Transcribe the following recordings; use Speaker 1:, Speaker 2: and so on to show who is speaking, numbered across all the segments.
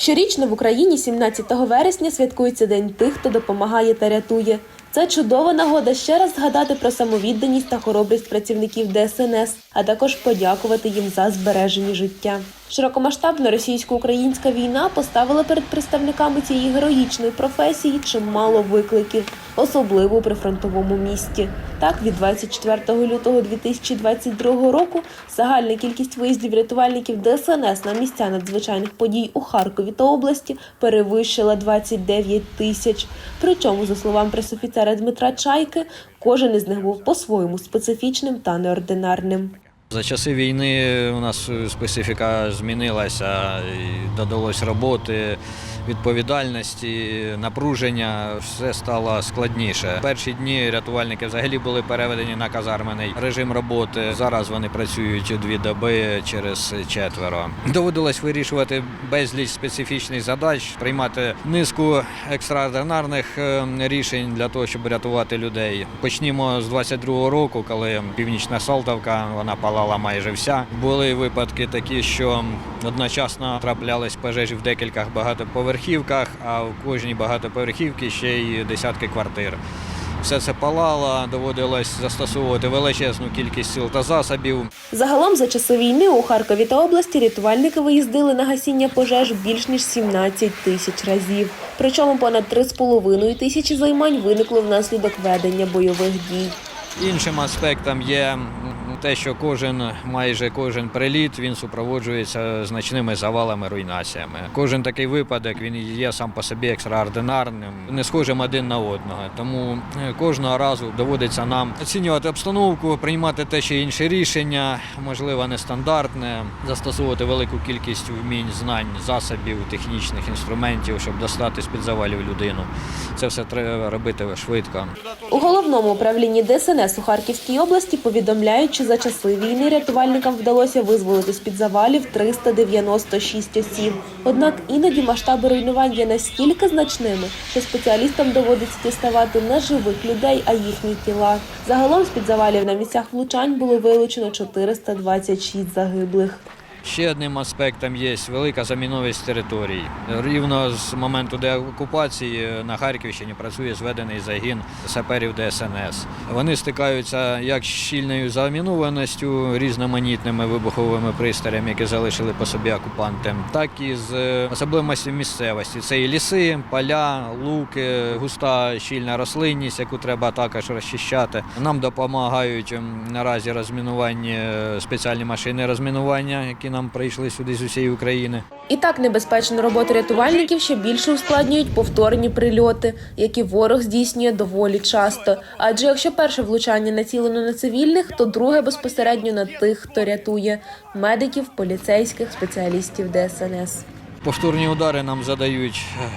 Speaker 1: Щорічно в Україні 17 вересня святкується День тих, хто допомагає та рятує. Це чудова нагода ще раз згадати про самовідданість та хоробрість працівників ДСНС, а також подякувати їм за збережені життя. Широкомасштабна російсько-українська війна поставила перед представниками цієї героїчної професії чимало викликів, особливо у прифронтовому місті. Так, від 24 лютого 2022 року загальна кількість виїздів рятувальників ДСНС на місця надзвичайних подій у Харкові та області перевищила 29 тисяч. Причому, за словами пресофіцера Дмитра Чайки, кожен із них був по-своєму специфічним та неординарним.
Speaker 2: За часи війни у нас специфіка змінилася, додалось роботи, відповідальності, напруження, все стало складніше. Перші дні рятувальники взагалі були переведені на казармений режим роботи. Зараз вони працюють дві доби через четверо. Доводилось вирішувати безліч специфічних задач, приймати низку екстраординарних е, рішень для того, щоб рятувати людей. Почнімо з 22-го року, коли північна Салтовка вона палала майже вся. Були випадки такі, що одночасно траплялись пожежі в декількох багатоповерхівках, а в кожній багатоповерхівці ще й десятки квартир. Все це палало, доводилось застосовувати величезну кількість сил та засобів.
Speaker 1: Загалом за часи війни у Харкові та області рятувальники виїздили на гасіння пожеж більш ніж 17 тисяч разів. Причому понад 3,5 тисячі займань виникло внаслідок ведення бойових дій.
Speaker 2: Іншим аспектом є те, що кожен, майже кожен приліт він супроводжується значними завалами, руйнаціями. Кожен такий випадок він є сам по собі екстраординарним, не схожим один на одного. Тому е, кожного разу доводиться нам оцінювати обстановку, приймати те чи інше рішення, можливо, нестандартне, застосовувати велику кількість вмінь, знань, засобів, технічних інструментів, щоб достати з-під завалів людину. Це все треба робити швидко.
Speaker 1: У головному управлінні ДСНС у Харківській області повідомляють, що за часи війни рятувальникам вдалося визволити з-під завалів 396 осіб. Однак іноді масштаби руйнувань є настільки значними, що спеціалістам доводиться діставати не живих людей, а їхні тіла. Загалом з-під завалів на місцях влучань було вилучено 426 загиблих.
Speaker 2: Ще одним аспектом є велика заміновість територій. Рівно з моменту деокупації на Харківщині працює зведений загін саперів ДСНС. Вони стикаються як з щільною замінованістю, різноманітними вибуховими пристроями, які залишили по собі окупанти, так і з особливостями місцевості. Це і ліси, поля, луки, густа щільна рослинність, яку треба також розчищати. Нам допомагають ем, наразі розмінування спеціальні машини розмінування, які нам прийшли сюди з усієї України.
Speaker 1: І так небезпечну роботу рятувальників ще більше ускладнюють повторні прильоти, які ворог здійснює доволі часто. Адже якщо перше влучання націлено на цивільних, то друге безпосередньо на тих, хто рятує медиків, поліцейських, спеціалістів ДСНС.
Speaker 2: Повторні удари нам задають е,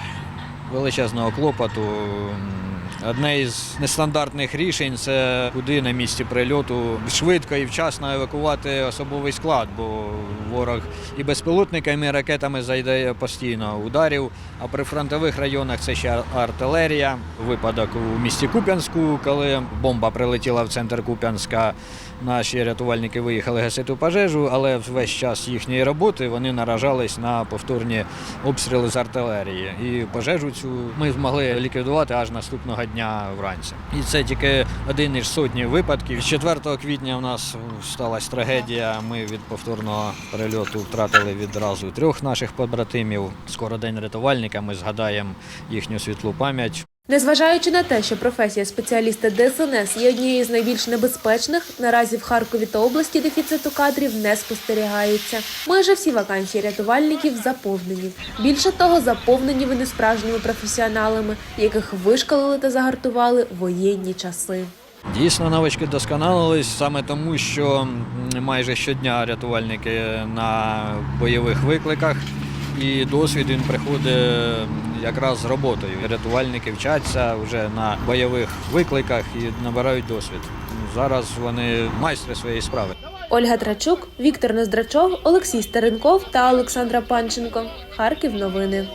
Speaker 2: величезного клопоту. Одне із нестандартних рішень це куди на місці прильоту швидко і вчасно евакувати особовий склад, бо ворог і безпілотниками, і ракетами зайде постійно ударів. А при фронтових районах це ще артилерія. Випадок у місті Куп'янську, коли бомба прилетіла в центр Куп'янська. Наші рятувальники виїхали гасити пожежу, але весь час їхньої роботи вони наражались на повторні обстріли з артилерії. І пожежу цю ми змогли ліквідувати аж наступного дня вранці. І це тільки один із сотні випадків. 4 квітня у нас сталася трагедія. Ми від повторного перельоту втратили відразу трьох наших побратимів. Скоро день рятувальника. Ми згадаємо їхню світлу пам'ять.
Speaker 1: Незважаючи на те, що професія спеціаліста ДСНС є однією з найбільш небезпечних, наразі в Харкові та області дефіциту кадрів не спостерігається. Майже всі вакансії рятувальників заповнені. Більше того, заповнені вони справжніми професіоналами, яких вишколили та загартували воєнні часи.
Speaker 2: Дійсно, навички досконалились саме тому, що майже щодня рятувальники на бойових викликах, і досвід він приходить якраз з роботою. Рятувальники вчаться вже на бойових викликах і набирають досвід. Зараз вони майстри своєї справи.
Speaker 1: Ольга Трачук, Віктор Нездрачов, Олексій Старенков та Олександра Панченко. Харків новини.